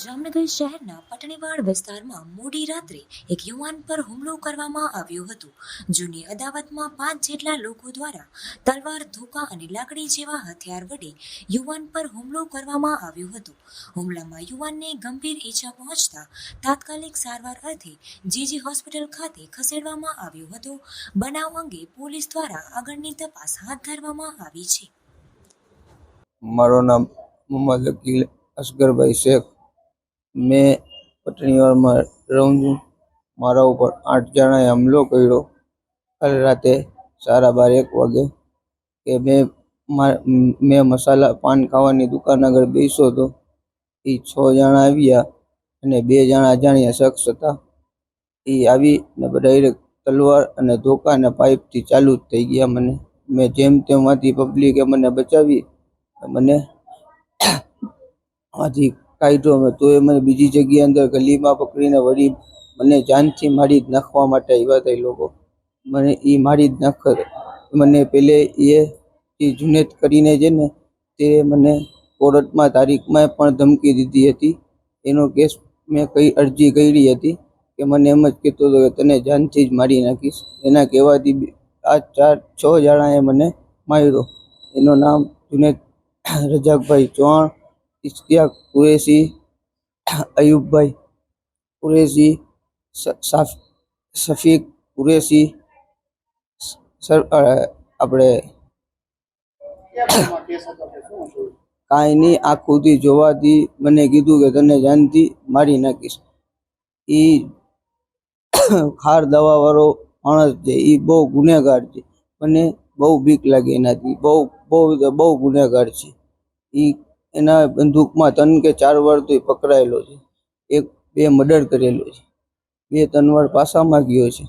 જામનગર શહેરના પટણીવાડ વિસ્તારમાં મોડી રાત્રે એક યુવાન પર હુમલો કરવામાં આવ્યો હતો. જૂની અદાવતમાં પાંચ જેટલા લોકો દ્વારા તલવાર, ધોકા અને લાકડી જેવા હથિયાર વડે યુવાન પર હુમલો કરવામાં આવ્યો હતો. હુમલામાં યુવાનને ગંભીર ઈજા પહોંચતા તાત્કાલિક સારવાર અર્થે જીજી હોસ્પિટલ ખાતે ખસેડવામાં આવ્યો હતો. બનાવ અંગે પોલીસ દ્વારા આગળની તપાસ હાથ ધરવામાં આવી છે. મારું નામ મોહમ્મદ અસગરભાઈ શેખ. મેં પટણીવારમાં રહું છું. મારા ઉપર આઠ જણાએ હુમલો કર્યો. કાલે રાતે સાડા બાર, એક વાગે કે મેં મા- મસાલા પાન ખાવાની દુકાન આગળ બેસ્યો હતો. એ છ જણા આવ્યા અને બે જણા અજાણ્યા શખ્સ હતા. એ આવી ને ડાયરેક્ટ તલવાર અને ધોકા અને પાઇપથી ચાલુ જ થઈ ગયા મને. મેં જેમ તેમાંથી પબ્લિકે મને બચાવી મને આથી કાઢ્યો મેં તો એ મને બીજી જગ્યા અંદર ગલીમાં પકડીને વળી મને જાનથી મારી જ નાખવા માટે આવ્યા હતા એ લોકો. મને એ મારી જ નાખ. મને પેલે એ જુનેદ કરીને છે ને, તે મને કોર્ટમાં તારીખમાં પણ ધમકી દીધી હતી. એનો કેસ મેં કઈ અરજી કરી હતી કે મને એમ જ કહેતો હતો કે તને જાનથી જ મારી નાખીશ. એના કહેવાથી આ ચાર, છ જણાએ મને માર્યો. એનું નામ જુનેદ રજાકભાઈ ચૌહાણ ઇશ્તિયાક કુરેશી, અયુબભાઈ કુરેશી શફીક કુરેશી આપણે કાંઈ નહીં આખુંથી જોવાથી મને કીધું કે તને જાનથી મારી નાખીશ. એ ખાર દવાવાળો માણસ છે એ બહુ ગુનેગાર છે. મને બહુ બીક લાગે એનાથી, બહુ બહુ બહુ ગુનેગાર છે. એ એના બંદૂકમાં ત્રણ કે ચાર વાર તો પકડાયેલો છે. એક બે મર્ડર કરેલો છે. બે ત્રણ વાર પાસામાં ગયો છે.